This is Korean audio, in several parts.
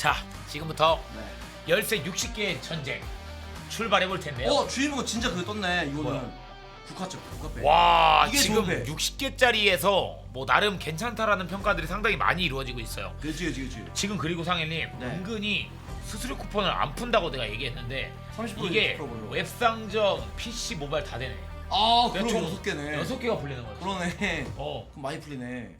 자, 지금부터 네. 열쇠 60개 전쟁 출발해 볼 텐데요. 어 주인공 진짜 그거 떴네. 이거는 뭐야? 국화죠. 국화배. 와, 이게 지금 좋은 배. 60개짜리에서 뭐 나름 괜찮다라는 평가들이 상당히 많이 이루어지고 있어요. 그렇지 그렇지 그렇지. 지금 그리고 상일님 네. 은근히 수수료 쿠폰을 안 푼다고 내가 얘기했는데 30% 이게 20% 걸려. 웹상점, PC, 모바일 다 되네. 아 그럼 총 여섯 개네. 여섯 개가 풀리는 거지. 그러네. 어, 그럼 많이 풀리네.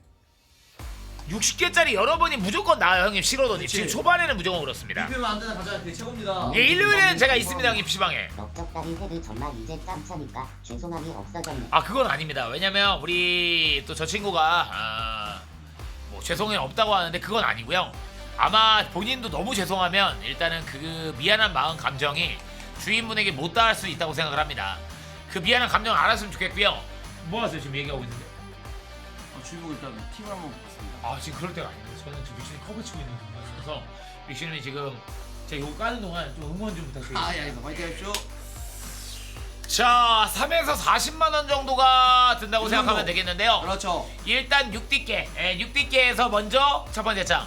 60개짜리 여러분이 무조건 나아요 형님 싫어도니 그치. 지금 초반에는 무조건 그렇습니다. 안 되는 가져야 돼. 최고입니다. 예, 일요일에는 제가 있습니다 형님 PC방에. 넓적다리 헤드 정말 이제 짬차니까 죄송함이 없어졌네. 아 그건 아닙니다. 왜냐면 우리 또 저 친구가 아, 뭐 죄송해 없다고 하는데 그건 아니고요. 아마 본인도 너무 죄송하면 일단은 그 미안한 마음 감정이 주인분에게 못 닿을 수 있다고 생각을 합니다. 그 미안한 감정 알았으면 좋겠고요. 뭐 하세요 지금 얘기하고 있는데? 아, 주인공 일단 팀을 한번 봤습니다. 아 지금 그럴 때가 아닙니다. 저는 지금 믹신이 커버 치고 있는 중이라서 믹신이 지금 제가 이거 까는 동안 좀 응원 좀 부탁드립니다. 아, 예, 알겠습니다. 화이팅 하십시오. 자 3에서 40만 원 정도가 든다고 그 생각하면 정도. 되겠는데요. 그렇죠. 일단 6띠께 예, 6띠께에서 먼저 첫 번째 장.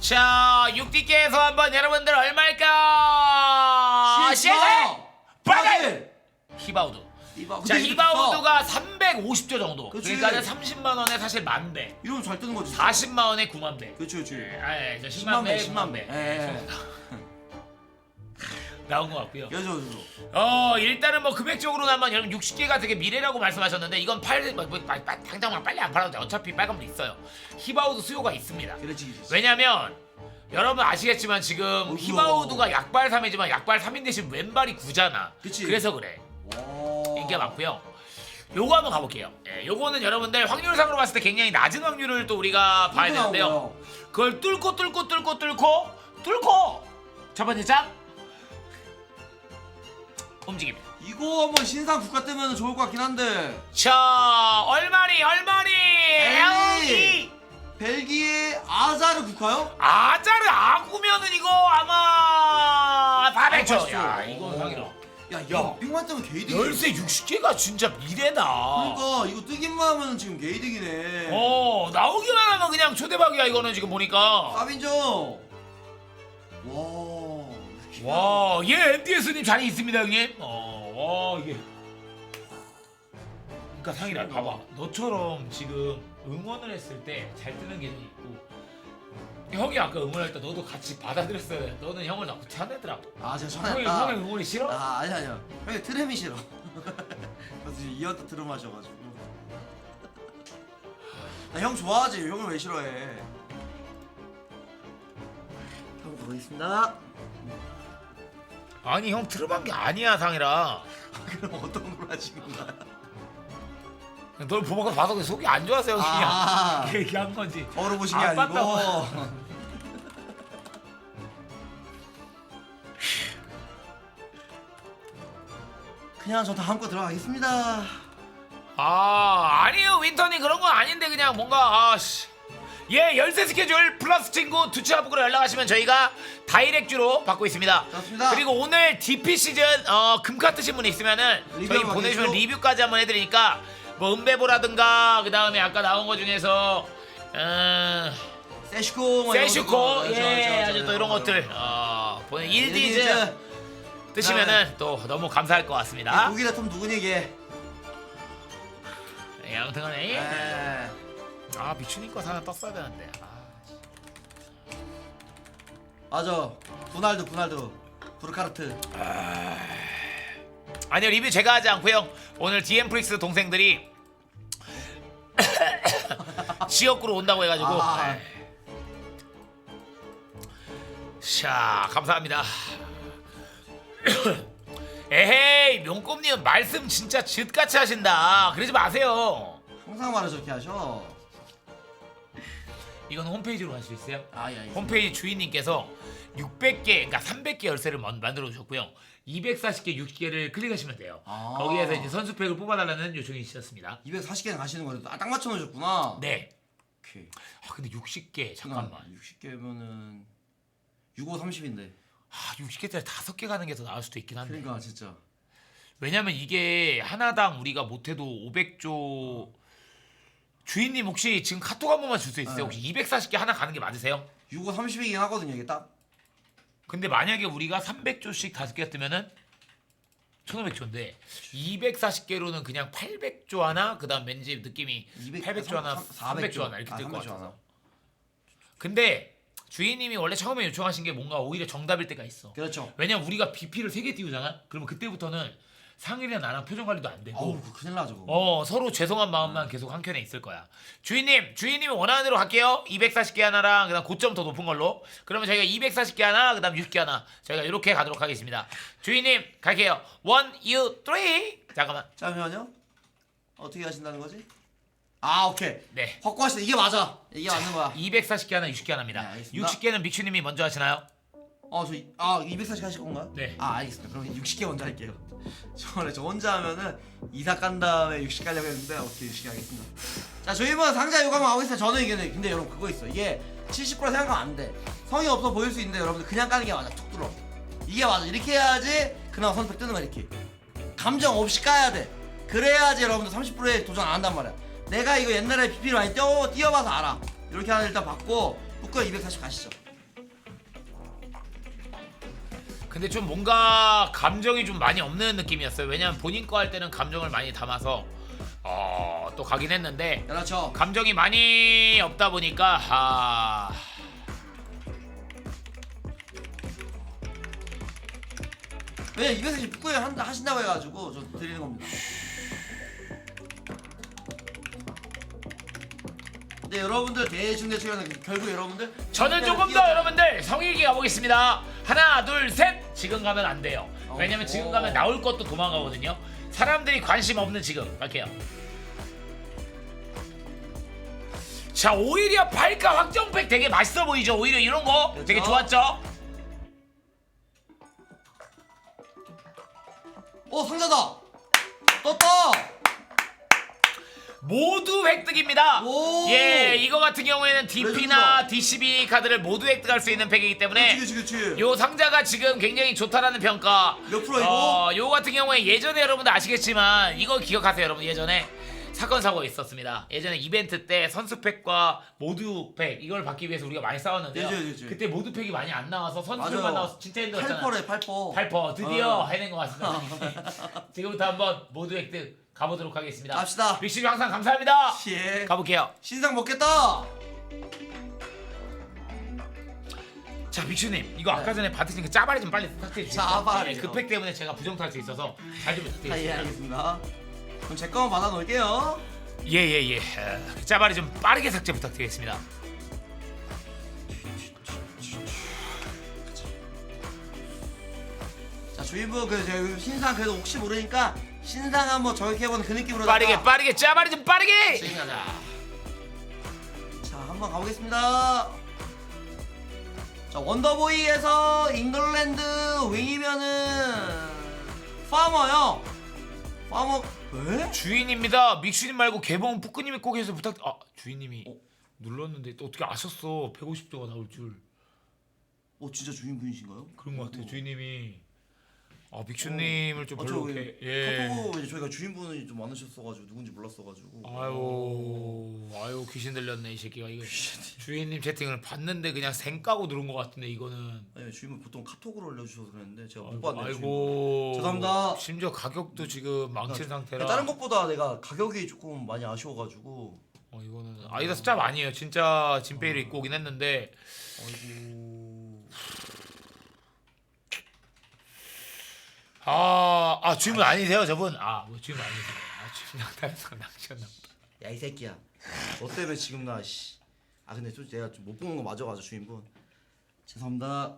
자 6띠께에서 한번 여러분들 얼마일까? 시작! 빠질! 히바우드. 이바. 자 히바우드가 350조 정도. 그치. 그러니까 30만 원에 사실 만 배. 이러면 잘 뜨는 거지. 40만 원에 9만 배. 그렇지 그렇지. 예, 아, 예, 저 10만, 10만 배, 배, 10만 배. 예, 예. 나온 것 같고요. 여죠 여죠. 어 일단은 뭐 금액적으로는 한번 여러분 60개가 되게 미래라고 말씀하셨는데 이건 팔 뭐, 뭐, 뭐, 당장 빨리 안 팔아도 돼 어차피 빨간불 있어요 히바우드 수요가 있습니다 그렇지. 왜냐면 여러분 아시겠지만 지금 어이구. 히바우드가 약발 3이지만 약발 3인 대신 왼발이 9잖아 그치. 그래서 그래 와. 인기가 많고요. 요거 한번 가볼게요. 예, 요거는 여러분들 확률상으로 봤을 때 굉장히 낮은 확률을 또 우리가 봐야 되는데요. 그걸 뚫고 뚫고 뚫고 뚫고 뚫고! 첫 번째 장. 움직입니다. 이거 한번 신상 국가 뜨면 좋을 것 같긴 한데. 자 얼마니 얼마니? 에이. 에이! 벨기에 아자르 국가요? 아자르 아구면은 이거 아마 400조 맛있어. 야 이거 상이라 야, 야, 빅만 뜨면 개이득. 열쇠 60개가 진짜 미래다 그러니까 이거 뜨기만 하면 지금 개이득이네. 어 나오기만 하면 그냥 초대박이야 이거는 지금 보니까 싸빈죠. 와. 와얘 MDS님 자리 있습니다 형님 어 와 이게 그러니까 상이라 봐봐 너처럼 지금 응원을 했을 때 잘 뜨는 게 있고 형이 아까 응원할 때 너도 같이 받아들였어야 돼 너는 형을 자꾸 차내더라고 아, 제가 형이 전화했다. 형의 응원이 싫어? 아, 아니 아니요. 형이 트램이 싫어. 그래서 이어도 트름 하셔가지고. 나 형 좋아하지. 형을 왜 싫어해? 형 보겠습니다. 아니 형 트름한 게 아니야 상이라 그럼 어떤 걸 하신 건가요? 널 보고 봐서 속이 안 좋아서 형이 아. 그냥 얘기한 건지 거울을 보신 게 안 아니고. 봤다고. 그냥 저 다음 거 들어가겠습니다. 아 아니에요 윈턴이 그런 건 아닌데 그냥 뭔가 아씨 예 열쇠 스케줄 플러스 친구 두치아북으로 연락하시면 저희가 다이렉트로 받고 있습니다 좋습니다. 그리고 오늘 DP 시즌 어, 금카 뜨신 분 있으면은 리뷰 저희 보내주시면 해줘. 리뷰까지 한번 해드리니까 뭐 은배보라든가 그 다음에 아까 나온 거 중에서 음, 세슈코 뭐 이런 세슈코 것도 있고. 예 저, 저, 아주 저, 또 이런 저, 것들 저. 어, 보내 일디즈 일디즈. 뜨시면은 또 너무 감사할 것 같습니다 독일의 톰 누구니게? 예, 아무튼 간에 에. 아 미추니까 하나 떴어야 되는데 아. 맞아. 분할도 분할도. 부르카르트. 아니요 리뷰 제가 하지 않고요 오늘 DM 프릭스 동생들이 지역구로 온다고 해가지고 아. 네. 자 감사합니다 에헤이 명꼼님 말씀 진짜 쯧같이 하신다 그러지 마세요 항상 말을 저렇게 하셔. 이건 홈페이지로 갈수 있어요 아, 예. 알겠습니다. 홈페이지 주인님께서 600개, 그러니까 300개 열쇠를 먼- 만들어 주셨고요. 240개, 60개를 클릭하시면 돼요. 아. 거기에서 이제 선수팩을 뽑아달라는 요청이 있었습니다. 240개는 가시는 거예요. 아, 딱 맞춰 놓으셨구나. 네. 오케이. 아, 근데 60개, 잠깐만. 60개면은 65 30인데. 아, 60개짜리 5개 가는 게 더 나을 수도 있긴 한데. 그러니까 진짜. 왜냐면 이게 하나당 우리가 못해도 500조 주인님 혹시 지금 카톡 한 번만 줄 수 있어요? 네. 혹시 240개 하나 가는 게 맞으세요? 6호 30이긴 하거든요 이게 딱. 근데 만약에 우리가 300조씩 다섯 개 뜨면은 1500조인데 240개로는 그냥 800조 하나 그다음 왠지 느낌이 200, 800조 하나 400 300조 하나 이렇게 아, 뜰것 300조 같아서. 근데 주인님이 원래 처음에 요청하신 게 뭔가 오히려 정답일 때가 있어. 그렇죠. 왜냐면 우리가 BP를 3개 띄우잖아? 그러면 그때부터는 상일이랑 나랑 표정 관리도 안 되고. 어우 그거 큰일 나죠. 그거. 어 서로 죄송한 마음만 계속 한켠에 있을 거야. 주인님 주인님이 원하는 대로 갈게요. 240개 하나랑 그다음 고점 더 높은 걸로. 그러면 저희가 240개 하나 그다음 60개 하나. 저희가 이렇게 가도록 하겠습니다. 주인님 갈게요. 1, 2, 3 잠깐만. 잠시만요. 어떻게 하신다는 거지? 아 오케이. 네 확고하시다. 이게 맞아. 이게 맞는 거야. 240개 하나 60개 하나입니다 네, 알겠습니다. 60개는 믹슈님이 먼저 하시나요? 어저아 240 하실 건가요? 네. 아 알겠습니다. 그럼 60개 먼저 할게요. 저 원래 저 혼자 하면은 이사 간 다음에 60 가려고 했는데 오케이 60 하겠습니다. 자 저희번 상자 요강 하고 있어요. 저는 이게 근데 여러분 그거 있어. 이게 70% 생각하면 안 돼. 성의 없어 보일 수 있는데 여러분들 그냥 까는 게 맞아. 툭 뚫어. 이게 맞아. 이렇게 해야지 그나마 선택 뜨는 거야 이렇게. 감정 없이 까야 돼. 그래야지 여러분들 30%에 도전 안 한단 말이야. 내가 이거 옛날에 PP를 많이 띄워, 띄워봐서 알아. 이렇게 하나 일단 받고 묶어 240 가시죠. 근데 좀 뭔가 감정이 좀 많이 없는 느낌이었어요 왜냐면 본인 거 할 때는 감정을 많이 담아서 어, 또 가긴 했는데 그렇죠. 감정이 많이 없다 보니까 아... 왜240 북구에 한다 하신다고 해가지고 저 드리는 겁니다. 근데 여러분들 하는 그 결국 여러분들 저는 조금 더 여러분들 성일기 가보겠습니다. 하나, 둘, 셋. 지금 가면 안 돼요. 왜냐면 지금 오. 가면 나올 것도 도망가거든요. 사람들이 관심 없는 지금 갈게요. 자, 오히려 발가 확정팩 되게 맛있어 보이죠? 오히려 이런 거 되게 그렇죠. 좋았죠? 어 상자다 떴다 모두 획득입니다. 오. 예, 이거 같은 경우에는 DP나 DCB 카드를 모두 획득할 수 있는 팩이기 때문에 그치 그치 그치 요 상자가 지금 굉장히 좋다라는 평가. 몇 프로 이거? 어, 요 같은 경우에 예전에 여러분들 아시겠지만 이거 기억하세요, 여러분. 예전에 사건 사고가 있었습니다. 예전에 이벤트 때 선수팩과 모두팩 이걸 받기 위해서 우리가 많이 싸웠는데요. 그치, 그치. 그때 모두팩이 많이 안 나와서 선수팩만 맞아요. 나와서 진짜 힘들었잖아. 8퍼래 8퍼 8퍼 드디어 어. 해낸 것 같습니다. 지금부터 한번 모두 획득 가보도록 하겠습니다. 갑시다. 빅슈 항상 감사합니다. 예 가볼게요. 신상 먹겠다 자 빅슈님 이거 아까 전에 받으신 그 짜바리 좀 빨리 부탁해 주세요. 짜바리요? 그팩 때문에 제가 부정탈 수 있어서 잘좀 아, 예 부탁드리겠습니다. 알겠습니다 그럼 제 거만 받아 놓을게요 예예예. 짜바리 좀 빠르게 삭제 부탁드리겠습니다. 자 주인분 그 제가 신상 그래도 혹시 모르니까 신상 한번 저격해보는 그 느낌으로 빠르게 빠르게 짜바리 좀 빠르게. 가자 자 한번 가보겠습니다 자 원더보이에서 잉글랜드 윙이면은 파머요 파머 왜? 주인입니다. 믹슈님 말고 개봉 뿌끄님이 꼭 해서 부탁. 아 주인님이 어? 눌렀는데 또 어떻게 아셨어? 150조가 나올 줄. 어 진짜 주인분이신가요? 그런 것 같아요. 주인님이 아 믹슈님을 좀 아, 별로 저 이렇게 예. 카톡 이제 저희가 주인분이 좀 많으셨어가지고 누군지 몰랐어가지고. 아유 아유 귀신 들렸네 이 새끼가. 이거 주인님 채팅을 봤는데 그냥 생 까고 누른 것 같은데 이거는. 아니 주인분 보통 카톡으로 올려주셔서 그랬는데 제가 못 아이고, 봤네요 주인분. 아이고 죄송합니다. 심지어 가격도 지금 망친 상태라. 다른 것보다 내가 가격이 조금 많이 아쉬워가지고. 어 이거는 아이다스 짭 아니에요. 진짜 진페이를 입고 오긴 했는데. 아이고 아, 아 주인분 아니 세요 저분 아 뭐 주인분 아니세요 아 주인 낭탈해서 낚시였나 보다 야 이 새끼야 너 때문에 지금 나 씨. 아 근데 좀 내가 좀 못 보는 거 맞아가지고 주인분 죄송합니다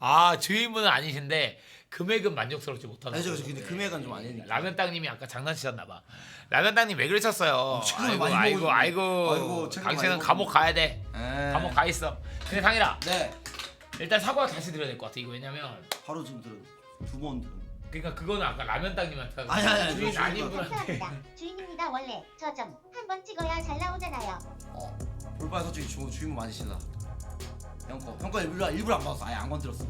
아 주인분은 아니신데 금액은 만족스럽지 못하다 아니 저 근데 금액은 좀 아니니까 라면 땅님이 아까 장난치셨나 봐. 라면 땅님 왜 그러셨어요? 지금은 아이고 많이 아이고 먹어주네. 아이고. 아이고, 당신은 많이 감옥 가야 돼. 에. 감옥 가 있어. 근데 상이라 네 일단 사과 다시 드려야 될 것 같아. 이거 왜냐면 바로 좀 들어 두번 들어 그러니까 그거는 아까 라면 땅님한테 하고 아니, 아니, 아니, 주인 저 아닌. 분한테. 감사합니다. 주인입니다. 원래 저점 한 번 찍어야 잘 나오잖아요. 어 볼빨 솔직히 주, 주인분 많으시다 형거 형거 일부러 일부러 안 받았어 아예 안 건드렸어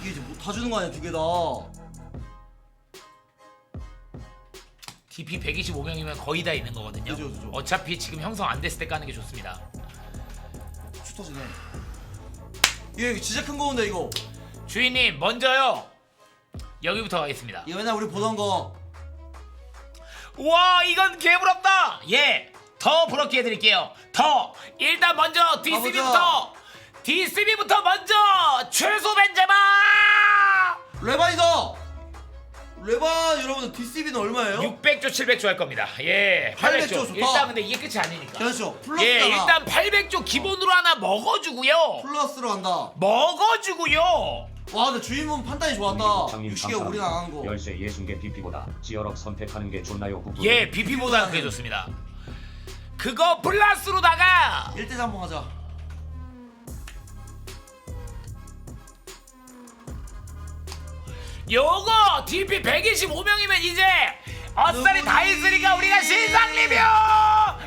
이게 이제 뭐다 주는 거 아니야 두 개다 DP 125명이면 거의 다 있는 거거든요. 그죠, 그죠. 어차피 지금 형성 안 됐을 때 까는 게 좋습니다. 슈 터지네 이거 진짜 큰 거운데 이거 주인님 먼저요. 여기부터 가겠습니다. 이거 맨날 우리 보던 거 와 이건 개부럽다. 예. 더 부럽게 해드릴게요. 더 일단 먼저 DCB부터 DCB부터 먼저 최소 벤제마 레바이더 레바 여러분들 DCB는 얼마예요? 600조 700조 할 겁니다. 예. 800 800조. 조 좋다. 일단 근데 이게 끝이 아니니까. 그렇죠 플러스가 예, 일단 800조 기본으로 하나 먹어주고요. 플러스로 간다 먹어주고요. 와 근데 주인분 판단이 좋았다 장님 60개 우리 나간 거 열쇠 60개 BP보다 지어럭 선택하는 게 좋나요? 부부? 예, BP보다는 그게 좋습니다. 그거 플러스로다가 1대1 한번 하자 요거 DP 125명이면 이제 어싸리 다 있으니까 우리가 신상 리뷰!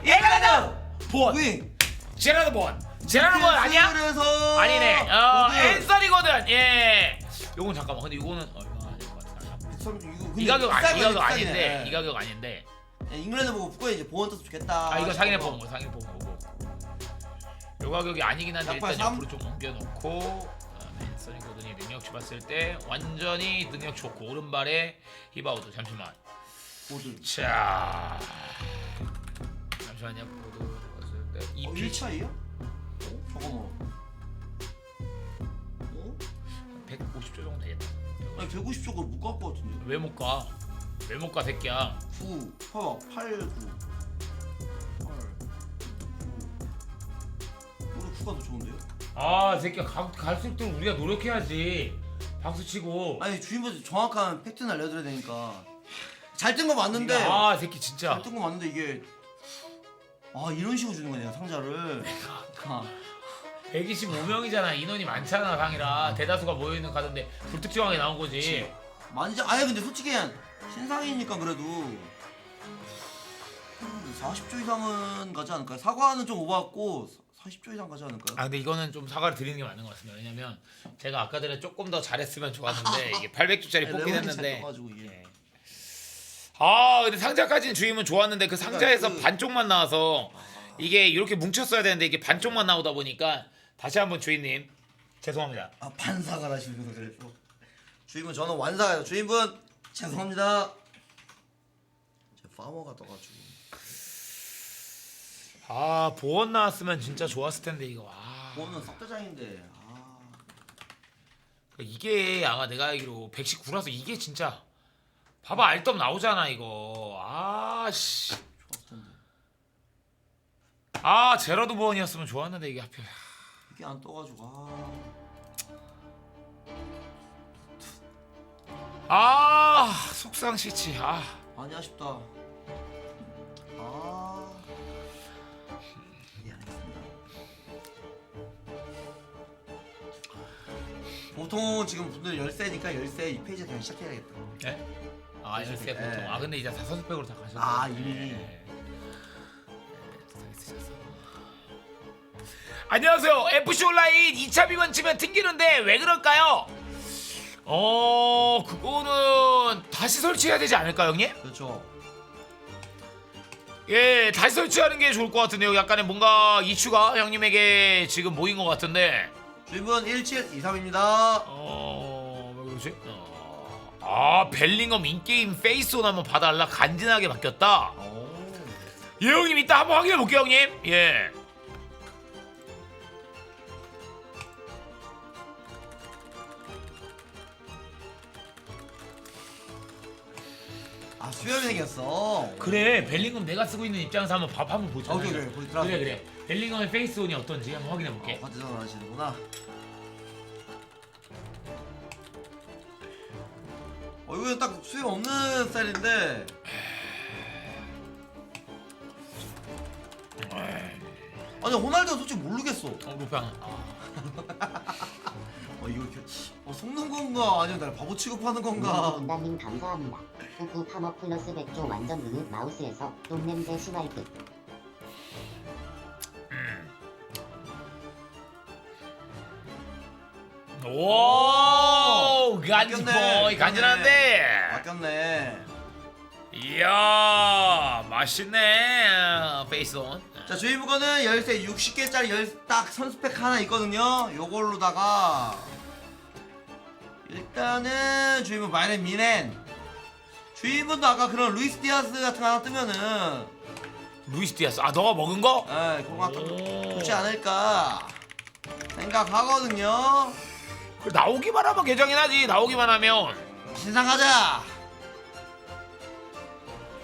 예라드 본! 윙 제라드 본! 제라드 본 아니야? 그래서 아니네. 어, 앤서리거든. 예. 요건 잠깐만. 근데 이거는 얼마 안될것 같아. 130, 이거 이 가격 아니, 이 가격 아닌데. 해. 이 가격 아닌데. 야, 잉글랜드 보고 북구에 이제 보험 떠서 좋겠다 아 이거 상인해 보는 거 상인해 보는 거고 요 가격이 아니긴 한데 약발 일단 삼? 옆으로 좀 옮겨놓고 그다음에 써니 거든이 능력치 봤을 때 완전히 능력 좋고 오른발에 히바우드 잠시만 보드 자 잠시만요 보드 봤을 때 어, 2피 1차이요? 어? 잠깐만. 어? 150조 정도 되겠다. 아니 150쪽으로 못갈 것 같은데. 왜 못 가? 왜 못 가 새끼야? 9 봐봐 8 9 8 9 우리 9가 더 좋은데요? 아 새끼야 가, 갈수록 우리가 노력해야지. 박수 치고. 아니 주인분 정확한 팩트는 알려드려야 되니까. 잘 뜬 거 맞는데. 아 새끼 진짜. 잘 뜬 거 맞는데 이게. 아 이런 식으로 주는 거냐 상자를. 아, 125명이잖아. 인원이 많잖아 상이라. 대다수가 모여있는 카드인데 불특정하게 나온 거지. 만지 아니 근데 솔직히 신상이니까 그래도 40조 이상은 가지 않을까요? 사과는 좀 오버했고 40조 이상 가지 않을까요? 아 근데 이거는 좀 사과를 드리는 게 맞는 것 같습니다. 왜냐면 제가 아까 전에 조금 더 잘했으면 좋았는데 이게 800조짜리 뽑긴 레몬이 잘 했는데. 떠가지고 이게. 아 근데 상자까지는 주임은 좋았는데 그 상자에서 그- 반쪽만 나와서 이게 이렇게 뭉쳤어야 되는데 이게 반쪽만 나오다 보니까 다시 한번 주인님 죄송합니다. 아 반사가 하시는 그래서 주인분 저는 완사가요. 주인분 죄송합니다. 제 파머가 떠가지고. 아 보원 나왔으면 진짜 좋았을 텐데 이거. 아. 보험은 싹대장인데. 아. 이게 아마 내가 알기로 119라서 이게 진짜 봐봐 알떡 나오잖아 이거. 아씨. 좋았을 텐데. 아 제라드 보원이었으면 좋았는데 이게 하필 이게 안 떠가지고 아. 아 속상 시치 아. 많이 아쉽다. 아. 미안했습니다. 보통 지금 분들 열쇠니까 열쇠 이 페이지 그냥 시작해야겠다. 예? 아 그래서 열쇠 예. 보통. 아 근데 이제 다 선수백으로 다 가셨네. 아, 이미. 안녕하세요. FC 온라인 2차 비번 치면 튕기는데 왜 그럴까요? 어 그거는 다시 설치해야 되지 않을까요 형님? 그렇죠. 예 다시 설치하는 게 좋을 것 같은데요. 약간의 뭔가 이슈가 형님에게 지금 모인 것 같은데. 주인분 1723입니다. 어... 왜 그러지? 어... 아 벨링엄 인게임 페이스온 한번 봐달라 간지나게 바뀌었다. 예 형님 이따 한번 확인해 볼게요 형님. 예 아 수염이 생겼어. 그래 벨링엄 내가 쓰고 있는 입장에서 한번 밥 한번 보자. 아, 오케이 오케이 거기 들어가 그래 그래. 벨링엄의 페이스온이 어떤지 한번 확인해 볼게. 어, 화제전을 하시는구나. 어 이거는 딱 수염 없는 스타일인데. 아니 호날두 솔직히 모르겠어. 어 루팡 아, 어 이거 이렇게 어, 속는 건가? 아니면 날 바보 취급하는 건가? 문단님 감사합니다. 후구 파머 플러스 100조 완전 으 마우스에서 똥냄새 듯. 오 간지보이 바뀌었네. 간지나는데. 바뀌었네. 이야 맛있네. 페이스온 자 저희 부거는 열쇠 60개짜리 열딱 선스펙 하나 있거든요. 요걸로다가 일단은 주인분 마이넨 미넨 주인분도 아까 그런 루이스 디아스 같은 거 하나 뜨면은 루이스 디아스 아 너가 먹은 거? 에 그거 오. 좋지 않을까 생각하거든요 그 나오기만 하면 개정이 나지 나오기만 하면 신상 가자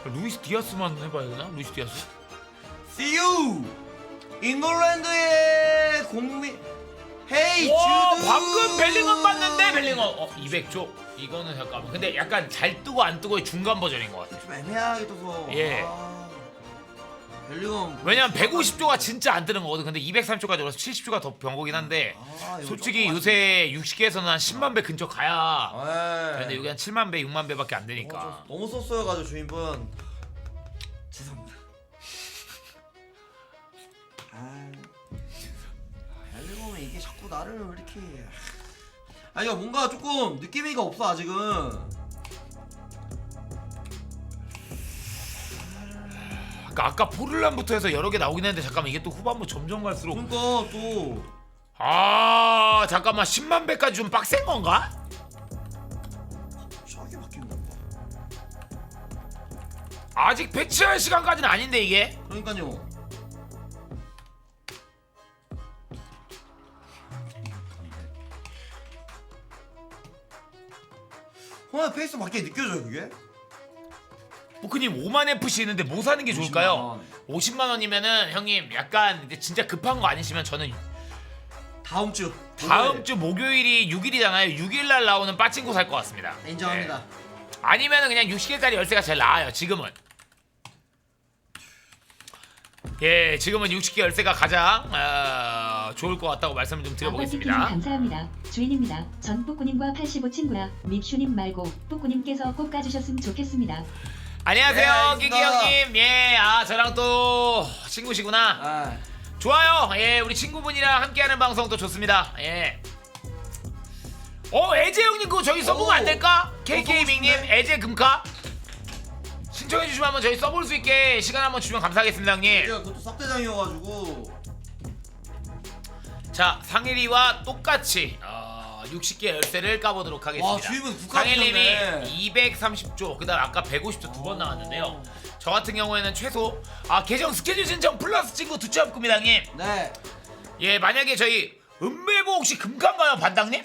루이스 디아스만 해봐야 되나? 루이스 디아스? See you 잉글랜드의 공미 헤이 와 주드 방금 벨링엄 봤는데? 벨링엄. 어 200조. 이거는 잠깐만 근데 약간 잘 뜨고 안 뜨고의 중간 버전인 것 같아. 좀 애매하게 떠서. 예. 아, 벨링엄. 왜냐면 150조가 진짜 안 뜨는 거거든. 근데 203조까지 올라서 70조가 더 변거긴 한데 아, 이거 솔직히 조금 요새 60개에서는 한 10만 배 근처 가야 아, 근데 여기 한 7만 배 6만 배밖에 안 어, 되니까. 좀 너무 썼어요 가지고 주인분 자꾸 나를 왜 이렇게 아니 야 뭔가 조금 느낌이가 없어 아직은. 아까, 아까 포를란부터 해서 여러 개 나오긴 했는데 잠깐만 이게 또 후반부 점점 갈수록. 그러니까 또. 아 잠깐만 10만 배까지 좀 빡센 건가? 이상하게 바뀐다. 아직 배치할 시간까지는 아닌데 이게? 그러니까요 어 페이스 밖에 느껴져요 그게? 부크님 5만 FC 있는데 뭐 사는 게 좋을까요? 50만 원이면은 형님 약간 이제 진짜 급한 거 아니시면 저는 다음 주 다음 주 목요일이 6일이잖아요. 6일 날 나오는 빠친코 살 것 같습니다. 네, 인정합니다 네. 아니면은 그냥 60개짜리 열쇠가 제일 나아요. 지금은. 예, 지금은 60개 열쇠가 가장 어, 좋을 것 같다고 말씀을 좀 드려보겠습니다. 감사합니다. 주인입니다. 전 뿌꾸님과 85 친구라 믹슈님 말고 뿌꾸님께서 꼭 가주셨으면 좋겠습니다. 안녕하세요, 네, 끼끼. 형님. 예, 아 저랑 또 친구시구나. 아, 좋아요. 예, 우리 친구분이랑 함께하는 방송도 좋습니다. 예. 어, 애제 형님 그거 저희 써보면 오. 안 될까? 어, KK 밍님 싶네. 애제 금카 신청해 주시면 한번 저희 써볼 수 있게 시간 한번 주시면 감사하겠습니다, 형님. 제가 그것도 쌉대장이어가지고 자, 상일이와 똑같이 어, 60개 열쇠를 까보도록 하겠습니다. 와, 주임은 국가 상일님이 피었네. 230조, 그다음 아까 150조 두 번 나왔는데요. 저 같은 경우에는 최소 아 계정 스케줄 신청 플러스 친구 두합금이다 형님. 네 예, 만약에 저희 은매보 혹시 금카인가요, 반장님?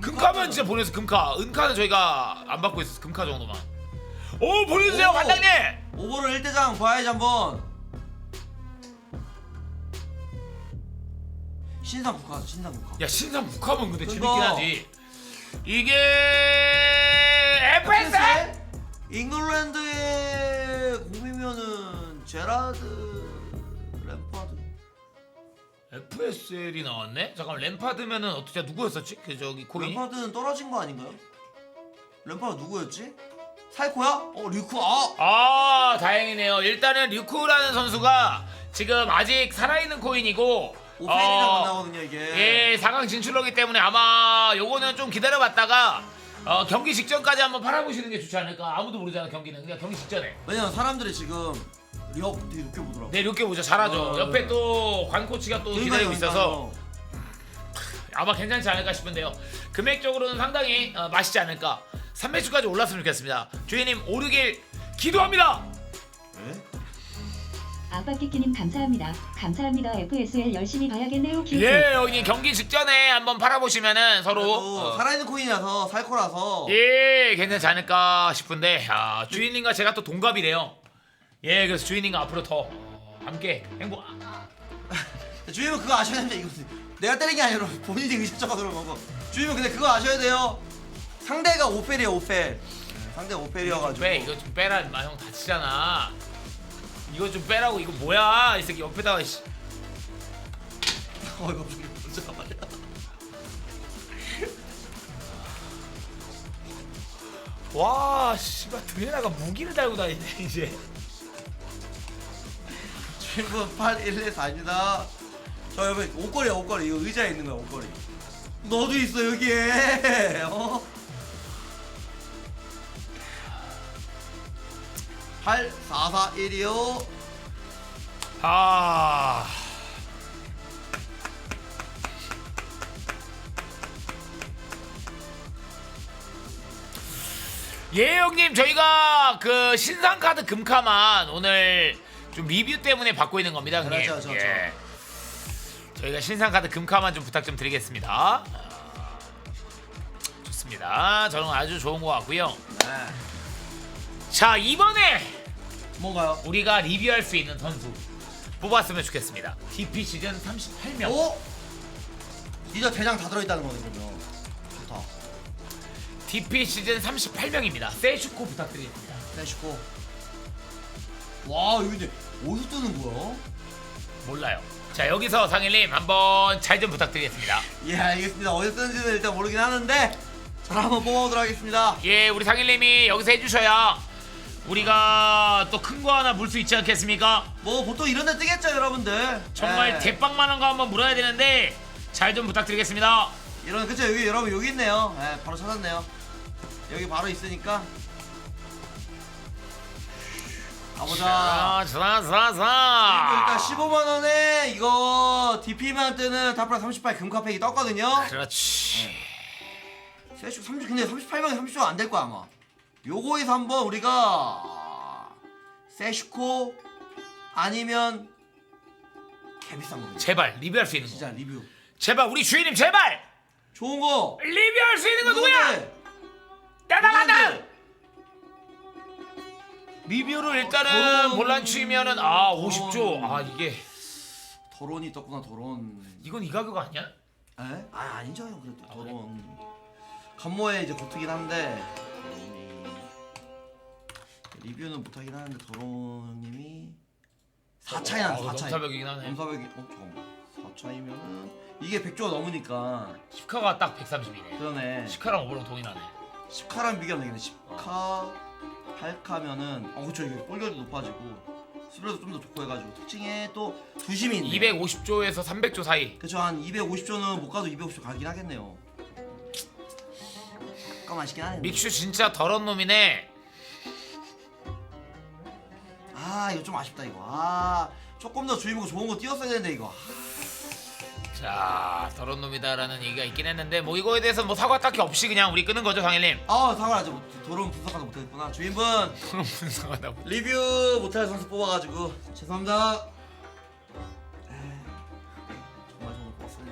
금카면 진짜 보내주세요, 금카. 은카는 저희가 안 받고 있어요, 금카 정도만. 오, 보내주세요, 오. 반장님! 오버를 1대장 봐야지 한번 신상 국화 신상 국화 야, 신상 국카면 근데. 재밌긴 하지. 이게 FS! 잉글랜드의 공이면은 제라드 램파드 FSL이 나왔네? 잠깐 램파드면은 어떻게 누구였었지? 그 저기 코인? 램파드는 떨어진 거 아닌가요? 램파드 누구였지? 사이코야? 어 류크 아아 다행이네요. 일단은 류쿠라는 선수가 지금 아직 살아있는 코인이고 오페이랑 어, 나오거든요 이게. 예 4강 진출로기 때문에 아마 요거는 좀 기다려봤다가 어, 경기 직전까지 한번 팔아보시는 게 좋지 않을까. 아무도 모르잖아 경기는. 그냥 경기 직전에. 왜냐면 사람들이 지금 리업 되게 높게 보더라고. 네 이렇게 보죠. 잘하죠. 어, 옆에 네. 또 관코치가 또 기다리고 있어서. 아마 괜찮지 않을까 싶은데요. 금액적으로는 상당히 어, 맛있지 않을까. 3매주까지 올랐으면 좋겠습니다. 주인님 오르길 기도합니다! 네? 아빠티키님 감사합니다. 감사합니다. FSL 열심히 봐야겠네요. 키우키. 예 여기 경기 직전에 한번 팔아보시면은 서로 그래도 어, 살아있는 코인이라서 살코라서 예, 괜찮지 않을까 싶은데 아, 주인님과 제가 또 동갑이래요. 예, 그래서 주인님과 앞으로 더 어, 함께 행복. 주임은 그거 아셔야 됩니다 이거 내가 때린 게 아니라 본인이 의식적으로 그런 거고 주임은 근데 그거 아셔야 돼요 상대가 오펠이에요 오펠 상대가 오펠이어가지고 빼, 이거 좀 빼라, 임마 형 다치잖아. 이거 좀 빼라고 이거 뭐야? 이 새끼 옆에다가 씨. 어 이거 진짜 말이야 와, 씨발 드레나가 무기를 달고 다니네 이제. 주임은 8114입니다 저 여기 옷걸이야 옷걸이 이거 의자에 있는 거야 옷걸이 너도 있어 여기에 어? 8 4 4 1이요 아. 예 형님 저희가 그 신상 카드 금카만 오늘 좀 리뷰 때문에 받고 있는 겁니다 형님. 그렇죠, 그렇죠, 예. 저희가 신상 카드 금카만 좀 부탁 좀 드리겠습니다. 아, 좋습니다. 저는 아주 좋은 것 같고요. 네 자 이번에 뭔가요? 우리가 리뷰할 수 있는 선수 뽑았으면 좋겠습니다. DP 시즌 38명. 오? 리더 대장 다 들어있다는 거네 그러면 좋다 DP 시즌 38명입니다. 세슈코 부탁드리겠습니다. 세시고 와 이거 근데 어디서 뜨는 거야? 몰라요. 자 여기서 상일님 한번 잘 좀 부탁드리겠습니다. 예 알겠습니다 어디서 뜨는지는 일단 모르긴 하는데 저를 한번 뽑아보도록 하겠습니다 예, 우리 상일님이 여기서 해주셔야 우리가 또 큰 거 하나 물 수 있지 않겠습니까? 뭐 보통 이런 데 뜨겠죠 여러분들 정말 예. 대빵만한 거 한번 물어야 되는데 잘 좀 부탁드리겠습니다. 이런 그쵸 여기 여러분 여기 있네요 예 바로 찾았네요 여기 바로 있으니까 가보자 자, 자, 자, 일단 자. 15만원에 이거 DP만 뜨는 타프라 38 금카팩이 떴거든요 그렇지. 세슈 30 근데 38명이 30조 안될 거야 아마 요거에서 한번 우리가 세슈코 아니면 개비싼 거 제발 리뷰할 수 있는 거. 진짜 리뷰 제발 우리 주인님 제발 좋은 거 리뷰할 수 있는 거 누구야? 누군데? 누군데? 리뷰를 일단은 더러운- 몰란치면은 아 더러운- 50조. 아 이게 도론이 떴구나 도론 이건 이 가격 아니야? 에? 아 아니죠 형 그래도 도론 간모에 이제 고트긴 한데 리뷰는 못하긴 하는데 도론님이 4차이 나네 4차이 넘사벽이긴 하네. 넘사벽이 어 잠깐만 4차이면은 이게 100조가 넘으니까 시카가 딱 130이네. 그러네 시카랑 오버랑 동이 나네. 10카랑 비교하면 되겠네 10카 8카면은 어 그쵸 이게 볼결도 높아지고 수비도 좀 더 좋고 해가지고 특징에 또 두심이 있네 250조에서 300조 사이. 그쵸 한 250조는 못 가도 250조 가긴 하겠네요 잠깐만 아쉽긴 하네 믹슈 진짜 더러운 놈이네. 아 이거 좀 아쉽다 이거 아 조금 더 주인공 좋은 거 띄웠어야 되는데 이거 자 더러운 놈이다라는 얘기가 있긴 했는데 뭐 이거에 대해서 뭐 사과 딱히 없이 그냥 우리 끄는 거죠 상일님. 아 사과하죠 도론 분석하지 못했구나 주인분 그럼 분석하다고. 리뷰 못할 선수 뽑아가지고 죄송합니다